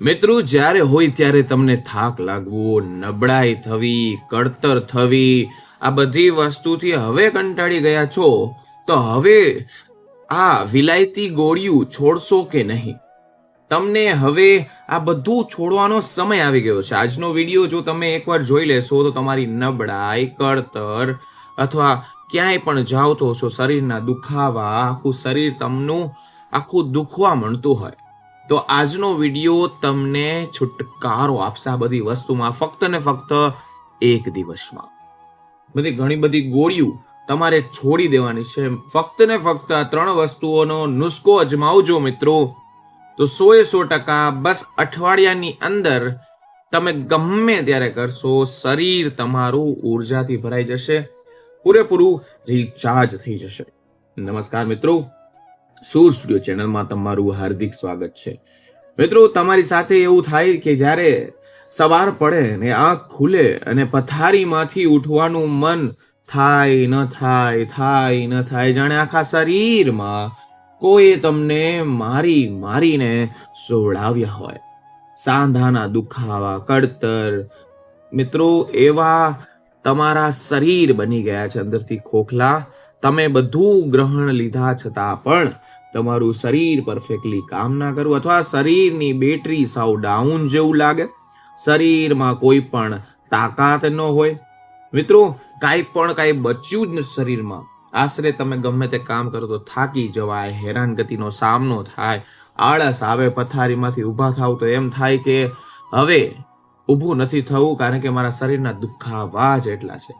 મિત્રો, જ્યારે હોય ત્યારે તમને થાક લાગવો, નબળાઈ થવી, કડતર થવી, આ બધી વસ્તુથી હવે કંટાળી ગયા છો, તો હવે આ વિલાયતી ગોળિયું છોડશો કે નહીં? તમને હવે આ બધું છોડવાનો સમય આવી ગયો છે. આજનો વીડિયો જો તમે એકવાર જોઈ લેશો, તો તમારી નબળાઈ કળતર અથવા ક્યાંય પણ જાઓ તો છો શરીરના દુખાવા, આખું શરીર તમનું, આખું દુખવા મળતું હોય. તો આજનો વીડિયો તમને છુટકારો આપશે આ બધી વસ્તુમાં, ફક્ત ને ફક્ત એક દિવસમાં. બધી ઘણી બધી ગોળીઓ તમારે છોડી દેવાની છે. ફક્ત ને ફક્ત આ ત્રણ વસ્તુઓનો નુસ્ખો અજમાવજો મિત્રો. તો સોએ સો ટકા બસ અઠવાડિયાની અંદર તમે ગમે ત્યારે કરશો, શરીર તમારું ઉર્જાથી ભરાઈ જશે. પૂરેપૂરું રિચાર્જ થઈ જશે. નમસ્કાર મિત્રો. સુર સ્ટુડિયો ચેનલમાં તમારું હાર્દિક સ્વાગત છે. મિત્રો, તમારી સાથે એવું થાય કે જ્યારે સવાર પડે ને આંખ ખુલે અને પથારીમાંથી ઉઠવાનું મન થાય ન થાય થાય ન થાય, જાણે આખા શરીરમાં કોઈ તમને મારી મારીને સોવડાવ્યા હોય. સાંધાના દુખાવા, કડતર. મિત્રો, એવા તમારા શરીર બની ગયા છે, અંદરથી ખોખલા. તમે બધું ગ્રહણ લીધા છતાં પણ તમારું શરીર પરફેક્ટલી કામ ના કરવું અથવા શરીરની બેટરી સાવ ડાઉન જેવું લાગે. શરીરમાં કોઈ પણ તાકાત ન હોય. મિત્રો, કાંઈ પણ કાંઈ બચ્યું જ નથી શરીરમાં. આશરે તમે ગમે તે કામ કરો તો થાકી જવાય, હેરાનગતિનો સામનો થાય, આળસ આવે, પથારીમાંથી ઊભા થાવ તો એમ થાય કે હવે ઊભું નથી થવું કારણ કે મારા શરીરના દુખાવા જ એટલા છે.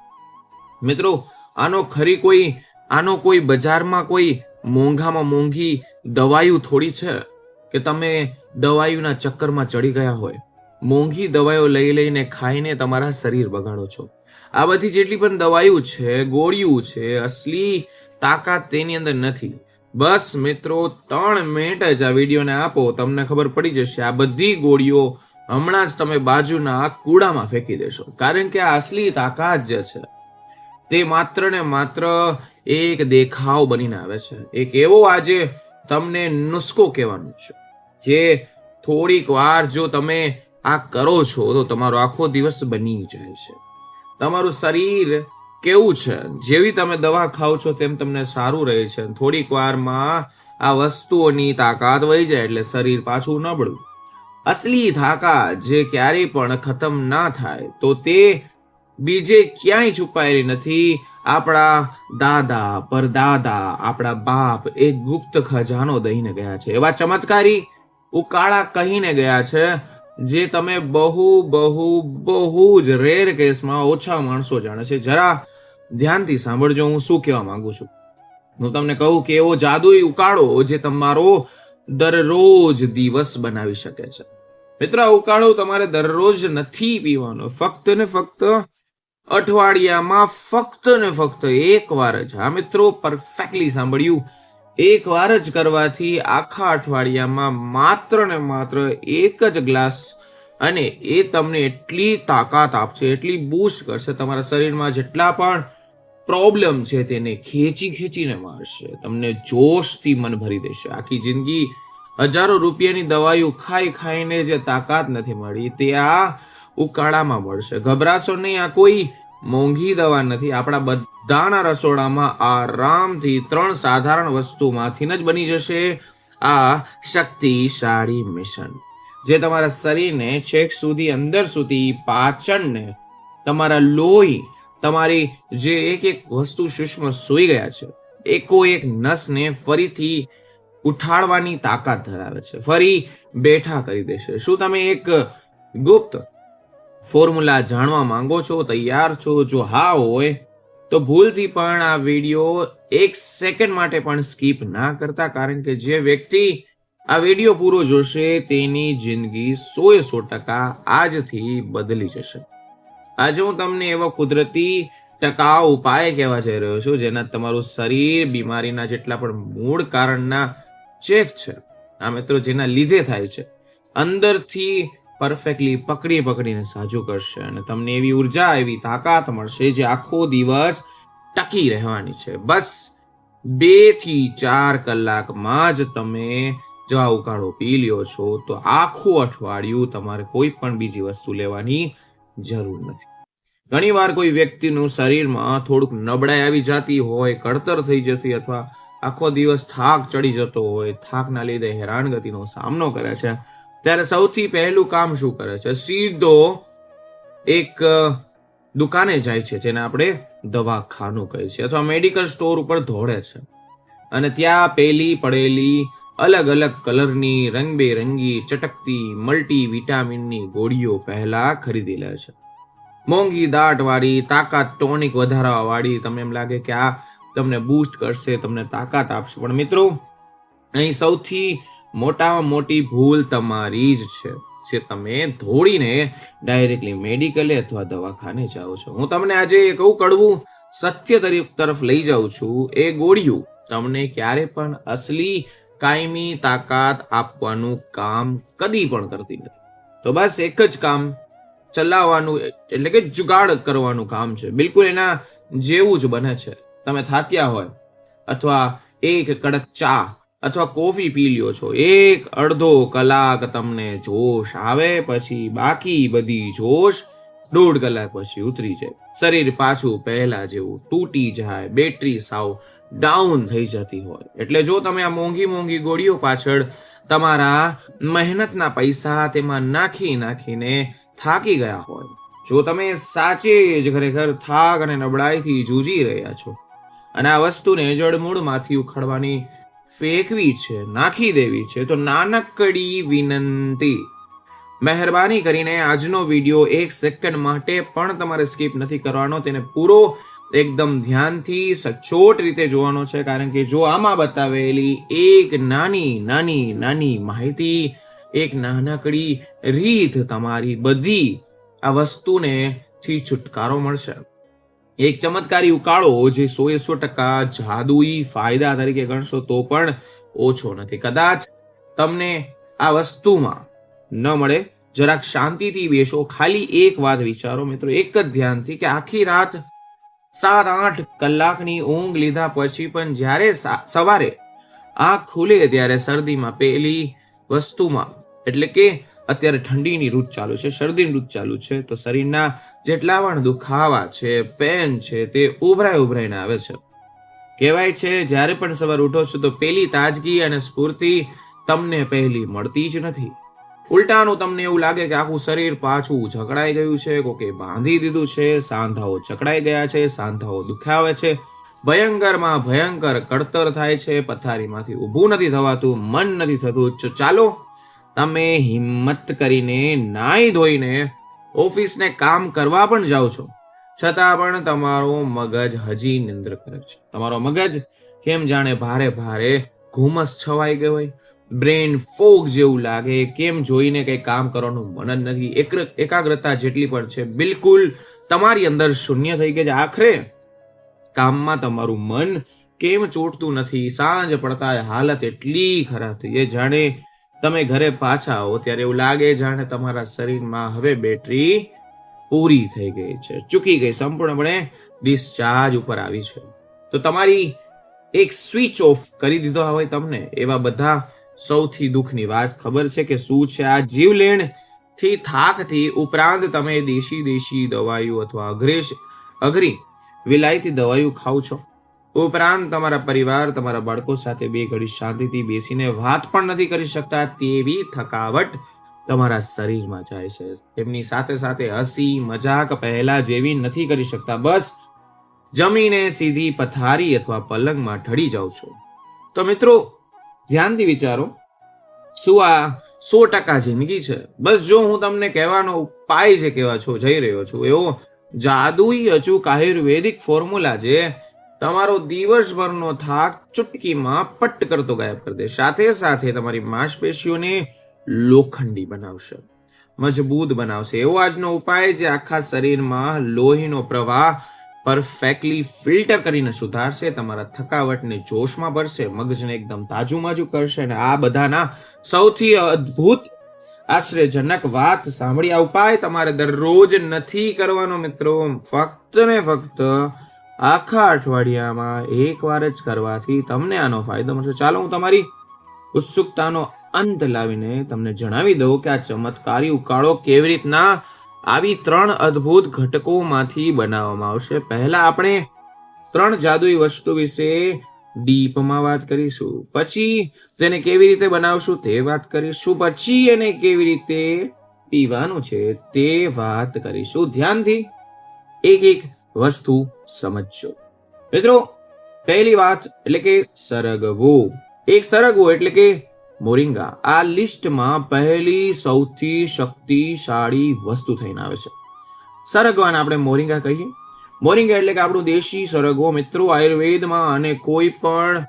મિત્રો, આનો ખરી કોઈ, આનો કોઈ બજારમાં કોઈ મોંઘામાં મોંઘી દવાયું થોડી છે કે તમે દવાઈઓના ચક્કરમાં ચડી ગયા હોય. મોંઘી દવાઈઓ લઈ લઈને ખાઈને તમારા શરીર બગાડો છો. આ બધી જેટલી પણ દવાઈઓ છે, ગોળીયું છે, અસલી તાકાત તેની અંદર નથી. બસ મિત્રો, ત્રણ મિનિટ જ આ વિડીયોને આપો, તમને ખબર પડી જશે, આ બધી ગોળીઓ હમણાં જ તમે બાજુના કૂડામાં ફેંકી દેશો. કારણ કે આ અસલી તાકાત જે છે, તે માત્ર ને માત્ર એક દેખાવ બનીને આવે છે. એક એવો આજે તમને નુસ્ખો કહેવાનો છે. જે થોડીક વાર જો તમે આ કરો છો તો તમારો આખો દિવસ બની જાય છે. તમારું શરીર કેવું છે? જેવી તમે દવા ખાઓ છો તેમ તમને સારું રહે છે. થોડીક વારમાં આ વસ્તુઓની તાકાત વહી જાય એટલે શરીર પાછું નબળું. અસલી તાકાત જે ક્યારેય પણ ખતમ ના થાય તો તે બીજે ક્યાંય છુપાયેલી નથી. આપણા દાદા પરદાદા, આપણા બાપ એક ગુપ્ત ખજાનો દઈને ગયા છે. એવા ચમત્કારી ઉકાળા કહીને ગયા છે, જે તમે બહુ બહુ બહુ જ રેર કેસમાં ઓછા માણસો જાણે છે. જરા ધ્યાનથી સાંભળજો, હું શું કહેવા માંગુ છું. હું તમને કહું કે એવો જાદુઈ ઉકાળો જે તમારો દરરોજ દિવસ બનાવી શકે છે. મિત્ર ઉકાળો તમારે દરરોજ નથી પીવાનો. ફક્ત ને ફક્ત અઠવાડિયામાં ફક્ત ને ફક્ત એક વાર જ. હા મિત્રો પરફેક્ટલી સાંભળ્યું. એક વાર જ કરવાથી આખા અઠવાડિયામાં માત્ર ને માત્ર એક જ ગ્લાસ અને એ તમને એટલી તાકાત આપશે, એટલી બૂસ્ટ કરશે. તમારા શરીરમાં જેટલા પણ પ્રોબ્લેમ છે તેને ખેંચી ખેંચીને મારશે. તમને જોશથી મન ભરી દેશે. આખી જિંદગી હજારો રૂપિયાની દવાઈઓ ખાઈ ખાઈને જે તાકાત નથી મળી, તે આ ઉકાળામાં મળશે ગભરાશો નહીં, આ કોઈ મોંઘી દવા નથી. આપણા બધાના રસોડામાં આરામથી ત્રણ સાધારણ વસ્તુમાંથી જ બની જશે આ શક્તિશાળી મિશન. જે તમારા શરીરને છેક સુધી, અંદર સુધી, પાચનને, તમારા લોહી, તમારી જે એક એક વસ્તુ સૂક્ષ્મ સૂઈ ગયા છે, એકો એક નસને ફરીથી ઉઠાડવાની તાકાત ધરાવે છે. ફરી બેઠા કરી દેશે. શું તમે એક ગુપ્ત ફોર્મ્યુલા જાણવા માંગો છો, તૈયાર છો? જો હા હોય, તો ભૂલથી પણ આ વીડિયો એક સેકન્ડ માટે પણ સ્કીપ ના કરતા, કારણ કે જે વ્યક્તિ આ વીડિયો પૂરો જોશે, તેની જિંદગી સોએ સો ટકા આજથી બદલી જશે. આજે હું તમને એવો કુદરતી ટકાઉ ઉપાય કહેવા જઈ રહ્યો છું, જેના તમારું શરીર બીમારીના જેટલા પણ મૂળ કારણના ચેક છે. આ મિત્રો, જેના લીધે થાય છે. અંદરથી પરફેક્ટલી પકડી પકડીને સાજુ કરશે અને તમને એવી ઊર્જા, એવી તાકાત મળશે જે આખો દિવસ ટકી રહેવાની છે. બસ બેથી ચાર કલાકમાં જ તમે જો આ ઉકાળો, પી લ્યો છો, તો આખું અઠવાડિયું તમારે કોઈ પણ બીજી વસ્તુ લેવાની જરૂર નથી. ઘણી વાર કોઈ વ્યક્તિનું શરીરમાં થોડુંક નબળાઈ આવી જતી હોય, કળતર થઈ જતી અથવા આખો દિવસ થાક ચડી જતો હોય, થાકના લીધે હેરાનગતિનો સામનો કરે છે. ત્યારે સૌથી પહેલું કામ શું કરે છે? સીધો એક દુકાને જાય છે, જેને આપણે દવાખાનું કહે છે અથવા મેડિકલ સ્ટોર ઉપર દોડે છે. અને ત્યાં પેલી પડેલી અલગ અલગ કલરની રંગબેરંગી, ચટકતી મલ્ટી વિટામિનની ગોળીઓ પહેલા ખરીદી લે છે. મોંઘી દાટવાળી તાકાત ટોનિક વધારાવાળી તમને એમ લાગે કે આ તમને બૂસ્ટ કરશે, તમને તાકાત આપશે. પણ મિત્રો, અહીં સૌથી મોટામાં મોટી ભૂલ તમારી જ છે, જે તમે ધોડીને ડાયરેક્ટલી મેડિકલે અથવા દવાખાને જાઓ છો. હું તમને આજે એક એવું કડવું સત્ય તરફ લઈ જાઉં છું. એ ગોળીયું તમને ક્યારે પણ અસલી કાયમી તાકાત આપવાનું કામ કદી પણ કરતી નથી. તો બસ એક જ કામ ચલાવવાનું, એટલે કે જુગાડ કરવાનું કામ છે. બિલકુલ એના જેવું જ બને છે. તમે થાક્યા હોય અથવા એક કડક ચા અથવા કોફી પી લ્યો છો. એક અડધો કલાક તમને જોશ આવે, પછી બાકી બધી જોશ દોઢ કલાક પછી ઉતરી જાય. શરીર પાછું પહેલા જેવું તૂટી જાય, બેટરી સાવ ડાઉન થઈ જતી હોય. એટલે જો તમે આ મોંઘી મોંઘી ગોળીઓ પાછળ તમારા મહેનતના પૈસા તેમાં નાખી નાખીને થાકી ગયા હોય, જો તમે સાચે જ ખરેખર થાક અને નબળાઈથી જૂજી રહ્યા છો, અને આ વસ્તુને જડમૂળમાંથી ઉખાડવાની ફેંકવી છે, નાખી દેવી છે, તો નાનકડી વિનંતી. મહેરબાની કરીને આજનો વીડિયો એક સેકન્ડ માટે પણ તમારે સ્કીપ નથી કરવાનો, તેને પૂરો એકદમ ધ્યાનથી સચોટ રીતે જોવાનો છે, કારણ કે જો આમાં બતાવેલી એક નાની નાની નાની માહિતી, એક નાનકડી રીત તમારી બધી આ વસ્તુને થી છુટકારો મળશે. એક ચમત્કારી ઉકાળો જે સો એ સો ટકા જાદુઈ ફાયદા તરીકે ગણશો તો પણ ઓછો નથી. કદાચ તમને આ વસ્તુમાં ન મળે, જરાક શાંતિથી બેસો. ખાલી એક વાત વિચારો મિત્રો, એક જ ધ્યાનથી કે આખી રાત સાત આઠ કલાકની ઊંઘ લીધા પછી પણ જ્યારે સવારે આંખ ખુલે ત્યારે શરદીમાં પેલી વસ્તુમાં, એટલે કે અત્યારે ઠંડીની ઋતુ ચાલુ છે, શરદીની ઋતુ ચાલુ છે, તો શરીરના જેટલા પણ દુખાવા છે પેન છે, તે ઉભરાઈ ઉભરાઈને આવે છે. કહેવાય છે, જ્યારે પણ સવાર ઉઠો છો, તો પેલી તાજગી અને સ્ફૂર્તિ તમને પહેલી મળતી જ નથી. ઉલટાનું તમને એવું લાગે કે આખું શરીર પાછું જકડાઈ ગયું છે, કોકે બાંધી દીધું છે, સાંધાઓ જકડાઈ ગયા છે, સાંધાઓ દુખાવે છે. ભયંકરમાં ભયંકર કડતર થાય છે, પથારીમાંથી ઊભું નથી થવાતું, મન નથી થતું. ચાલો તમે હિંમત કરીને નાઈ ધોઈને ઓફિસને કામ કરવા પણ જાઓ છો. છતાં પણ તમારો મગજ હજી નિંદ્ર કરે છે. તમારો મગજ કેમ જાણે ભારે ભારે ઘુમસ છવાઈ ગયો હોય? બ્રેન ફોગ જેવું લાગે. કેમ જોઈને કઈ કામ કરવાનું મન જ નથી? એકાગ્રતા જેટલી પણ છે. બિલકુલ તમારી અંદર શૂન્ય થઈ ગઈ છે. આખરે કામમાં તમારું મન કેમ ચોટતું નથી? સાંજ પડતા હાલત એટલી ખરાબ થઈ જાય જાણે તમે ઘરે પાછા આવો ત્યારે એવું લાગે જાણે તમારા શરીરમાં હવે બેટરી પૂરી થઈ ગઈ છે. ચૂકી ગઈ, સંપૂર્ણપણે ડિસ્ચાર્જ ઉપર આવી છે. તો તમારી એક સ્વિચ ઓફ કરી દીધો હોય તમને, એવા બધા સૌથી દુઃખની વાત ખબર છે કે શું છે? આ જીવલેણથી થાકથી ઉપરાંત તમે દેશી દેશી દવાઈઓ અથવા અઘરેશ અઘરી વિલાયતી દવાઈઓ ખાવ છો. ઉપરાંત તમારા પરિવાર, તમારા બાળકો સાથે બે ઘડી શાંતિથી બેસીને વાત પણ નથી કરી શકતા, તેવી થકાવટ તમારા શરીરમાં જાય છે. તેમની સાથે સાથે હસી, મજાક પહેલા જેવી નથી કરી શકતા. બસ જમીને સીધી પથારી અથવા પલંગમાં ઢળી જાઓ છો. તો મિત્રો, ધ્યાનથી વિચારો, શું આ સો ટકા જિંદગી છે? બસ જો હું તમને કહેવાનો ઉપાય જે કહેવા છો, જઈ રહ્યો છું, એવો જાદુઈ અચૂક આયુર્વેદિક ફોર્મ્યુલા જે તમારો દિવસભરનો થાક ચુટકીમાં પટ કરતો ગાયબ કરી દે. સાથે સાથે તમારી માંસપેશીઓને લોખંડી બનાવશે. મજબૂત બનાવશે. એવો આજનો ઉપાય જે આખા શરીરમાં લોહીનો પ્રવાહ પરફેક્ટલી ફિલ્ટર કરીને સુધારશે, તમારા થકાવટને જોશમાં ભરશે, મગજને એકદમ તાજુમાજુ કરશે અને આ બધાના સૌથી અદ્ભુત આશ્ચર્યજનક વાત સાંભળી આ ઉપાય તમારે દરરોજ નથી કરવાનો મિત્રો. ફક્ત ને ફક્ત આખા અઠવાડિયામાં એક વાર જ કરવાથી તમને આનો ફાયદો મળશે. ચાલો હું તમારી ઉત્સુકતાનો અંત લાવીને તમને જણાવી દઉં કે આ ચમત્કારી ઉકાળો કેવી રીતના આવી ત્રણ અદ્ભુત ઘટકોમાંથી બનાવવામાં આવશે. પહેલા આપણે ત્રણ જાદુઈ વસ્તુ વિશે ડીપમાં વાત કરીશું. પછી તેને કેવી રીતે બનાવશું તે વાત કરીશું. પછી એને કેવી રીતે પીવાનું છે તે વાત કરીશું. ધ્યાનથી એક એક વસ્તુ સમજજો. મિત્રો, પહેલી વાત એટલે કે સરગવો. એક સરગવો એટલે કે મોરિંગા. આ લિસ્ટમાં પહેલી સૌથી શક્તિશાળી વસ્તુ થઈને આવે છે. સરગવાને આપણે મોરિંગા કહીએ. મોરિંગા એટલે કે આપણું દેશી સરગવો, મિત્રો, આયુર્વેદમાં અને કોઈ પણ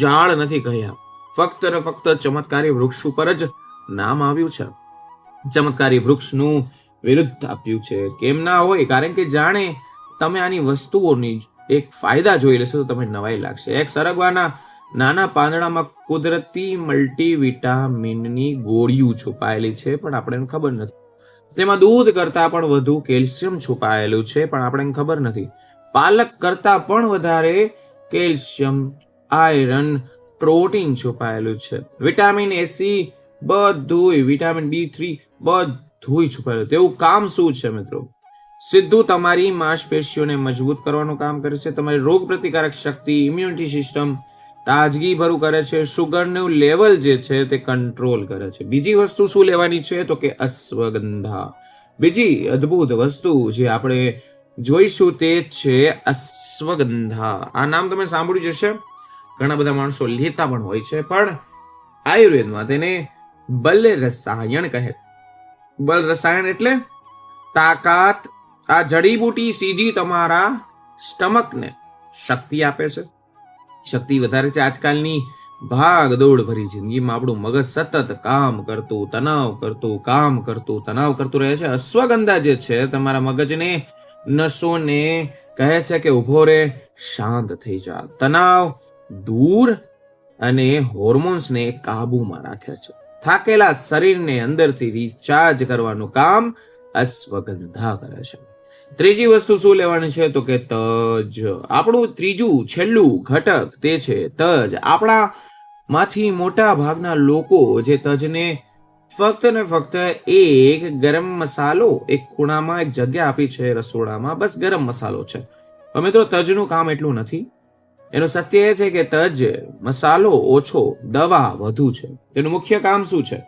ઝાડ નથી કહ્યા. ફક્ત ને ફક્ત ચમત્કારી વૃક્ષ ઉપર જ નામ આવ્યું છે. ચમત્કારી વૃક્ષનું વિરુદ્ધ આપ્યું છે. કેમ ના હોય? કારણ કે જાણે તમે આની વસ્તુઓની એક ફાયદા જોઈ લેશો તો તમને નવાઈ લાગશે. એક સરગવાના નાના પાંદડામાં કુદરતી મલ્ટીવિટામિનની ગોળીઓ છુપાયેલી છે, પણ આપણને ખબર નથી. તેમાં દૂધ કરતાં પણ વધુ કેલ્શિયમ છુપાયેલું છે, પણ આપણને ખબર નથી. પાલક કરતાં પણ વધારે કેલ્શિયમ, આયરન, પ્રોટીન છુપાયેલું છે. વિટામિન એસી બધુંય, વિટામિન બી થ્રી બધુંય છુપાયેલું. તેવું કામ શું છે મિત્રો? સીધું તમારી માંસપેશીઓને મજબૂત કરવાનું કામ કરે છે. તમારી રોગ પ્રતિકારક શક્તિ ઇમ્યુનિટી સિસ્ટમ તાજગી ભરું કરે છે. સુગરનું લેવલ જે છે તે કંટ્રોલ કરે છે. બીજી વસ્તુ શું લેવાની છે? તો કે અશ્વગંધા. બીજી અદ્ભુત વસ્તુ જે આપણે જોઈશું તે છે અશ્વગંધા. આ નામ તમે સાંભળ્યું જશે ઘણા બધા માણસો લેતા પણ હોય છે, પણ આયુર્વેદમાં તેને બલ રસાયણ કહે. બલ રસાયણ એટલે તાકાત આ જડીબુટી સીધી તમારા સ્ટમકને શક્તિ આપે છે. શક્તિ વધારે છે આજકાલની. ભાગ દોડ ભરી જિંદગીમાં આપણું મગજ સતત કામ કરતું, તણાવ કરતું, કામ કરતું, તણાવ કરતું રહે છે. અશ્વગંધા જે છે તમારા મગજને નસોને કહે છે કે ઊભો રે, શાંત થઈ જા. તણાવ દૂર અને હોર્મોન્સને કાબુમાં રાખે છે. થાકેલા શરીરને અંદરથી રિચાર્જ કરવાનું કામ અશ્વગંધા કરે છે. ત્રીજી વસ્તુ શું લેવાની છે? તો કે તજ. આપણું ત્રીજું, છેલ્લું ઘટક તે છે તજ. આપણા માંથી મોટા ભાગના લોકો જે તજને ફક્ત ને ફક્ત એક ગરમ મસાલો, એક ખૂણામાં એક જગ્યા આપી છે રસોડામાં, બસ ગરમ મસાલો છે. મિત્રો, તજનું કામ એટલું નથી. એનું સત્ય એ છે કે તજ મસાલો ઓછો, દવા વધુ છે. તેનું મુખ્ય કામ શું છે?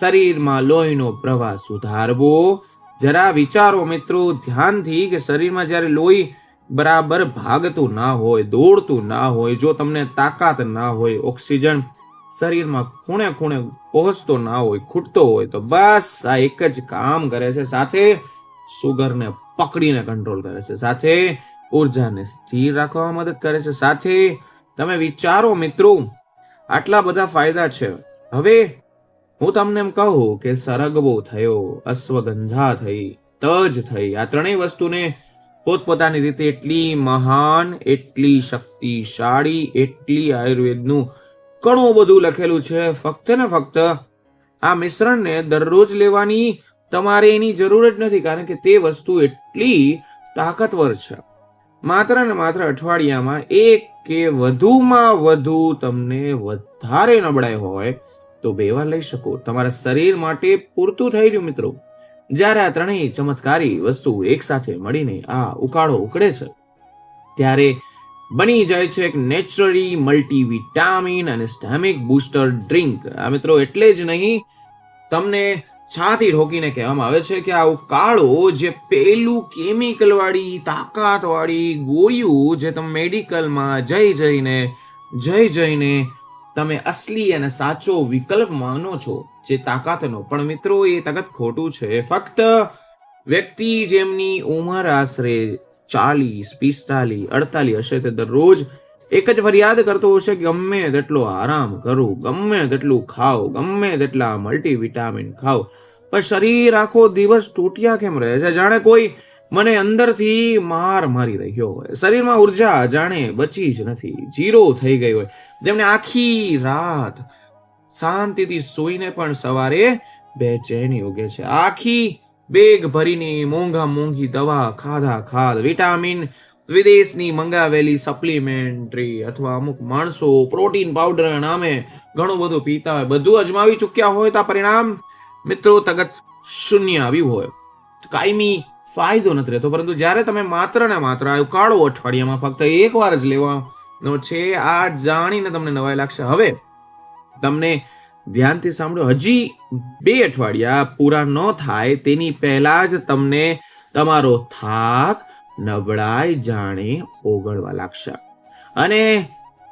શરીરમાં લોહીનો પ્રવાહ સુધારવો જરા વિચારો મિત્રો, ધ્યાનથી કે શરીરમાં જ્યારે લોહી બરાબર ભાગતું ના હોય, દોડતું ના હોય, જો તમને તાકાત ના હોય, ઓક્સિજન શરીરમાં ખૂણે ખૂણે પહોંચતો ના હોય, ખૂટતો હોય, તો બસ આ એક જ કામ કરે છે. સાથે સુગરને પકડીને કંટ્રોલ કરે છે. સાથે ઉર્જાને સ્થિર રાખવામાં મદદ કરે છે. સાથે તમે વિચારો મિત્રો, આટલા બધા ફાયદા છે. હવે હું તમને એમ કહું કે સરગવો થયો, અશ્વગંધા થઈ, તજ થઈ. આ ત્રણેય વસ્તુને પોતપોતાની રીતે એટલી મહાન, એટલી શક્તિશાળી, એટલી આયુર્વેદનું ઘણું બધું લખેલું છે. ફક્ત ને ફક્ત આ મિશ્રણને દરરોજ લેવાની તમારે એની જરૂર જ નથી, કારણ કે તે વસ્તુ એટલી તાકાતવર છે. માત્ર ને માત્ર અઠવાડિયામાં એક કે વધુમાં વધુ તમને વધારે નબળાઈ હોય તો બે વાર લઈ શકો. તમારા શરીર માટે પૂરતું થઈ રહ્યું મિત્રો. જ્યારે આ ત્રણેય ચમત્કારી વસ્તુ એકસાથે મળીને આ ઉકાળો ઉકળે છે, ત્યારે બની જાય છે એક નેચરલી મલ્ટીવિટામિન અને સ્ટેમિક બૂસ્ટર ડ્રિંક. આ મિત્રો એટલે જ નહીં, તમને છાતી ઠોકીને કહેવામાં આવે છે કે આ ઉકાળો જે પેલું કેમિકલવાળી, તાકાતવાળી તાકાત ગોળીઓ જે તમે મેડિકલમાં જઈ જઈને જઈ જઈને તમે અસલી અને સાચો વિકલ્પ માનો છો, જે તાકાતનો. પણ મિત્રો, એ તાકાત ખોટું છે. ફક્ત વ્યક્તિ જેમની ઉંમર આશરે ચાલીસ, પિસ્તાલીસ, અડતાલીસ હશે તે દરરોજ એક જ ફરિયાદ કરતો હશે કે ગમે તેટલો આરામ કરું, ગમે તેટલું ખાઓ, ગમે તેટલા મલ્ટીવિટામિન ખાઓ. પણ શરીર આખો દિવસ તૂટ્યા કેમ રહે છે? જાણે કોઈ મને અંદરથી માર મારી રહ્યો હોય. શરીરમાં ઊર્જા, જાણે બચી જ નથી. જીરો થઈ ગઈ હોય. જેમને આખી રાત શાંતિથી સૂઈને પણ સવારે બેચેની ઉગે છે. આખી બેગ ભરીની મોંઘા મોંઘી દવા ખાધા ખાધ. વિટામિન વિદેશની મંગાવેલી સપ્લિમેન્ટરી અથવા અમુક માણસો પ્રોટીન પાવડર નામે ઘણું બધું પીતા હોય. બધું અજમાવી ચૂક્યા હોય તો પરિણામ મિત્રો તગત શૂન્ય આવ્યું હોય. કાયમી ફાયદો નથી રહેતો. પરંતુ જ્યારે તમે માત્ર ને માત્ર આ કાળો અઠવાડિયામાં ફક્ત એક વાર જ લેવાનો છે, આ જાણીને તમને નવાઈ લાગશે. હવે, તમને ધ્યાનથી સાંભળો, હજી બે અઠવાડિયા પૂરા ન થાય તેની પહેલા જ તમને તમારો થાક, નબળાઈ જાણે ઓગળવા લાગશે. અને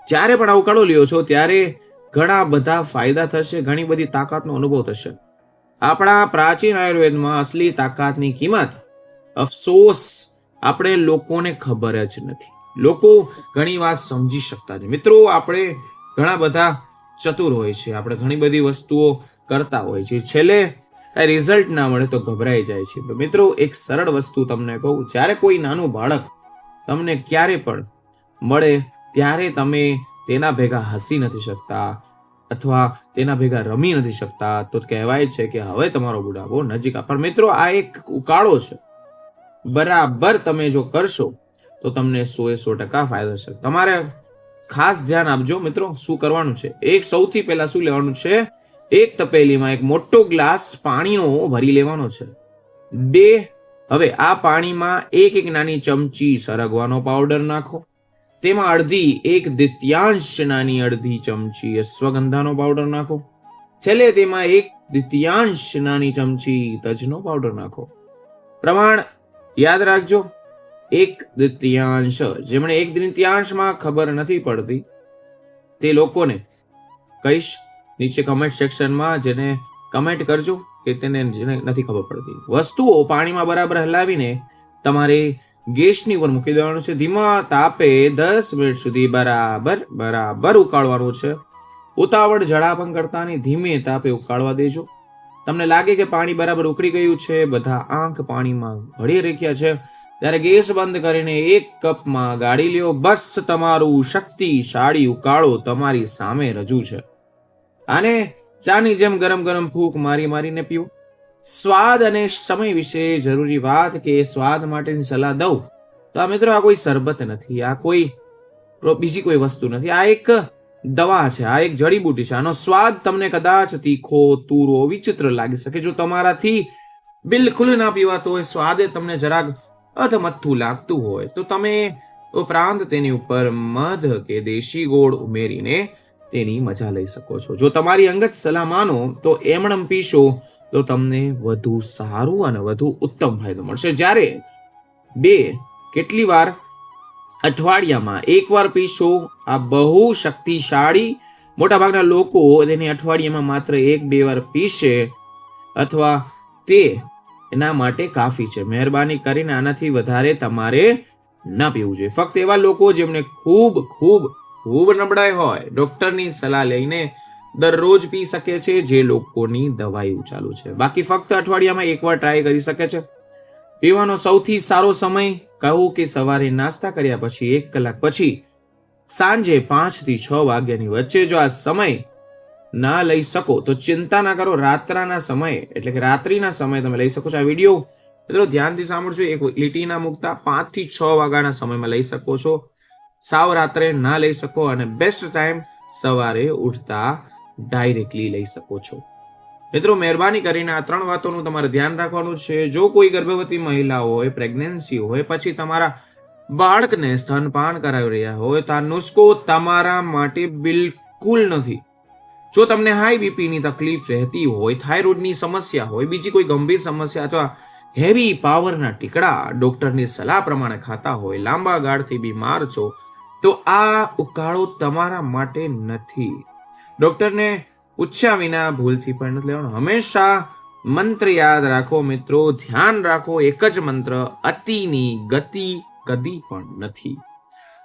જ્યારે પણ આ લ્યો છો, ત્યારે ઘણા બધા ફાયદા થશે, ઘણી બધી તાકાતનો અનુભવ થશે. આપણા પ્રાચીન આયુર્વેદમાં અસલી તાકાતની કિંમત, અફસોસ, આપણે લોકોને ખબર જ નથી. લોકો ઘણી વાત સમજી શકતા નથી મિત્રો, આપણે ઘણા બધા ચતુર હોય છે. આપણે ઘણી બધી વસ્તુઓ કરતા હોય છે. છેલ્લે રિઝલ્ટ ના મળે તો ગભરાઈ જાય છે. મિત્રો, એક સરળ વસ્તુ તમને કહું. જ્યારે કોઈ નાનું બાળક તમને ક્યારે પણ મળે, ત્યારે તમે તેના ભેગા હસી નથી શકતા અથવા તેના ભેગા રમી નથી શકતા. તો કહેવાય છે કે હવે તમારો બુઢાપો નજીક પણ મિત્રો, આ એક ઉકાળો છે. બરાબર તમે જો કરશો તો તમને સો એ સો ટકા ફાયદો છે તમારે ખાસ ધ્યાન આપજો મિત્રો, શું કરવાનું છે? એક સૌથી પહેલા શું લેવાનું છે? એક તપેલીમાં એક મોટો ગ્લાસ પાણીનો ભરી લેવાનો છે. બે, હવે આ પાણીમાં એક એક નાની ચમચી સરગવાનો પાવડર નાખો. તેમાં અડધી એક દ્વિતીયાંશ નાની અડધી ચમચી અશ્વગંધાનો પાવડર નાખો. છેલ્લે તેમાં એક દ્વિતીયાંશ નાની ચમચી તજનો પાવડર નાખો. પ્રમાણ યાદ રાખજો. એક દ્વિતીયાંશ. જેમણે એક દ્વિતીયાંશમાં ખબર નથી પડતી, તે લોકોને કહીશ નીચે કમેન્ટ સેક્શનમાં જેને કમેન્ટ કરજો કે તેને જેને નથી ખબર પડતી. વસ્તુઓ પાણીમાં બરાબર હલાવીને તમારે ગેસની ઉપર મૂકી દેવાનું છે. ધીમા તાપે દસ મિનિટ સુધી બરાબર બરાબર ઉકાળવાનું છે. ઉતાવળ જડાપણ કરતાની ધીમે તાપે ઉકાળવા દેજો. તમને લાગે કે પાણી બરાબર ઉકળી ગયું છે? બધા આંખ પાણીમાં ભળી રહ્યા છે. ત્યારે ગેસ બંધ કરીને એક કપમાં ગાળી લ્યો. બસ તમારું શક્તિશાળી ઉકાળો તમારી સામે રજૂ છે. આને ચાની જેમ ગરમ ગરમ ફૂંક મારી મારીને પીવું સ્વાદ અને સમય વિશે જરૂરી વાત કે સ્વાદ માટેની સલાહ દઉં. તો આ મિત્રો આ કોઈ શરબત નથી, આ કોઈ બીજી કોઈ વસ્તુ નથી. આ એક દવા છે, આ એક જડીબુટી છે. આનો સ્વાદ તમને કદાચ તીખો, તુરો, વિચિત્ર લાગી શકે. જો તમારાથી બિલકુલ ના પીવાતો હોય, સ્વાદે તમને જરાક અધમથ્થું લાગતું હોય. તો તમે ઉપરાંત તેની ઉપર મધ કે દેશી ગોળ ઉમેરીને તેની મજા લઈ શકો છો. જો તમારી અંગત સલાહ માનો, તો એમણમ પીશો, તો તમને વધુ સારું અને વધુ ઉત્તમ ફાયદો મળશે. જ્યારે બે, કેટલી વાર અઠવાડિયામાં એકવાર પીશો, આ બહુ શક્તિશાળી, મોટાભાગના લોકો તેને અઠવાડિયામાં માત્ર એક બે વાર પીશે, અથવા તે એના માટે કાફી છે. મહેરબાની કરીને આનાથી વધારે તમારે ન પીવું જોઈએ. ફક્ત એવા લોકો જેમને ખૂબ ખૂબ ખૂબ નબળાઈ હોય, ડોક્ટરની સલાહ લઈને દરરોજ પી શકે છે, જે લોકોની દવાઈઓ ચાલુ છે. બાકી ફક્ત અઠવાડિયામાં એકવાર ટ્રાય કરી શકે છે. પીવાનો સૌથી સારો સમય કહું કે સવારે નાસ્તા કર્યા પછી, એક કલાક પછી સાંજે પાંચથી છ વાગ્યાની વચ્ચે જો આ સમય ના લઈ શકો, તો ચિંતા ના કરો. રાત્રાના સમયે, એટલે કે રાત્રિના સમયે તમે લઈ શકો છો આ વીડિયો. મિત્રો, ધ્યાનથી સાંભળજો, એક લીટીના મુકતા મૂકતા પાંચથી છ વાગ્યાના સમયમાં લઈ શકો છો. સાવ રાત્રે ના લઈ શકો અને બેસ્ટ ટાઈમ સવારે ઉઠતા ડાયરેક્ટલી લઈ શકો છો. મિત્રો, મહેરબાની કરીને આ ત્રણ વાતોનું તમારે ધ્યાન રાખવાનું છે. જો કોઈ ગર્ભવતી મહિલા હોય પ્રેગ્નન્સી હોય, પછી તમારા બાળકને સ્તનપાન કરાવી રહ્યા હોય, તો આ નુસ્ખો તમારા માટે બિલકુલ નથી. જો તમને હાઈ બીપીની તકલીફ રહેતી હોય થાઇરોઇડની સમસ્યા હોય, બીજી કોઈ ગંભીર સમસ્યા અથવા હેવી પાવરના ટીકડા ડોક્ટરની સલાહ પ્રમાણે ખાતા હોય, લાંબા ગાળથી બીમાર છો, તો આ ઉકાળો તમારા માટે નથી. ડોક્ટરને પૂછ્યા વિના ભૂલથી પણ નથી લેવાનું. હંમેશા મંત્ર યાદ રાખો મિત્રો, ધ્યાન રાખો, એક જ મંત્ર, અતિની ગતિ કદી પણ નથી.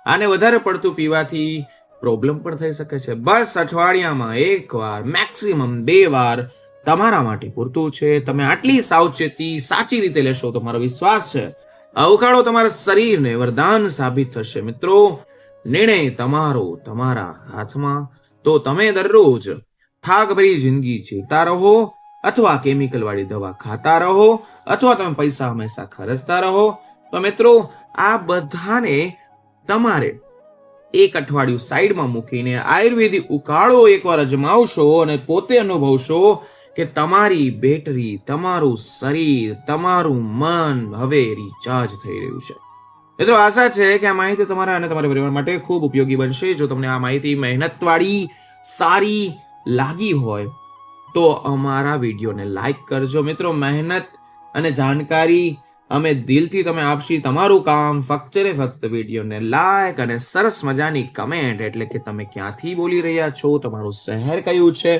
આને વધારે પડતું પીવાથી પ્રોબ્લેમ પણ થઈ શકે છે. બસ અઠવાડિયામાં એક વાર મેક્સિમમ બે વાર તમારા માટે પૂરતું છે. તમે આટલી સાવચેતી સાચી રીતે લેશો તો મારો વિશ્વાસ છે. અવકાળો તમારા શરીરને વરદાન સાબિત થશે. મિત્રો, નિર્ણય તમારો તમારા હાથમાં. તો તમે દરરોજ થાકભરી જિંદગી જીવતા રહો અથવા કેમિકલ વાળી દવા ખાતા રહો અથવા તમે પૈસા હંમેશા ખર્ચતા રહો. તો મિત્રો, આ બધાને તમારે એક અઠવાડિયું સાઈડમાં મૂકીને આયુર્વેદિક ઉકાળો એકવાર અજમાવશો અને પોતે અનુભવશો કે તમારી બેટરી, તમારું શરીર, તમારું મન હવે રિચાર્જ થઈ રહ્યું છે. મિત્રો, આશા છે કે આ માહિતી તમારા અને તમારા પરિવાર માટે ખૂબ ઉપયોગી બનશે. જો તમને આ માહિતી મહેનતવાળી, સારી લાગી હોય, તો અમારા વિડીયોને લાઈક કરજો. મિત્રો, મહેનત અને જાણકારી અમે દિલથી તમે આપશી તમારું કામ ફક્ત ને ફક્ત વિડીયોને લાઈક અને સરસ મજાની કમેન્ટ એટલે કે તમે ક્યાંથી બોલી રહ્યા છો, તમારું શહેર કયું છે,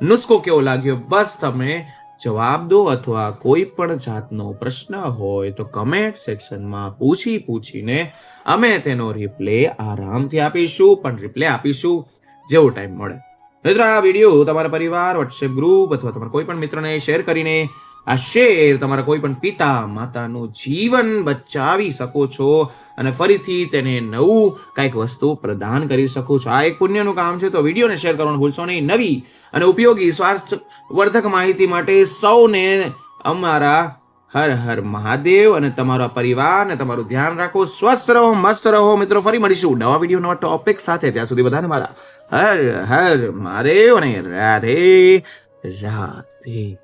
નુસ્ખો કેવો લાગ્યો, બસ તમે જવાબ દો અથવા કોઈ પણ જાતનો પ્રશ્ન હોય તો કમેન્ટ સેક્શનમાં પૂછી પૂછીને અમે તેનો રિપ્લે આરામથી આપીશું, પણ રિપ્લે આપીશું જેવો ટાઈમ મળે. મિત્રો, આ વીડિયો તમારા પરિવાર વોટ્સએપ ગ્રુપ અથવા તમારા કોઈ પણ મિત્રને શેર કરીને આ શેર તમારા કોઈ પણ પિતા માતાનું જીવન બચાવી શકો છો અને ફરીથી તેને નવું કંઈક વસ્તુ પ્રદાન કરી શકો છો. આ એક પુણ્યનું કામ છે, તો વિડીયોને શેર કરવાનું ભૂલશો નહીં. નવી અને ઉપયોગી સ્વાસ્થ્યવર્ધક માહિતી માટે સૌને અમારા હર હર મહાદેવ અને તમારા પરિવાર અને તમારું ધ્યાન રાખો. સ્વસ્થ રહો, મસ્ત રહો. મિત્રો, ફરી મળીશું નવા વીડિયો નવા ટોપિક સાથે. ત્યાં સુધી બધાને મારા હર હર મહાદેવ અને રાધે રાધે.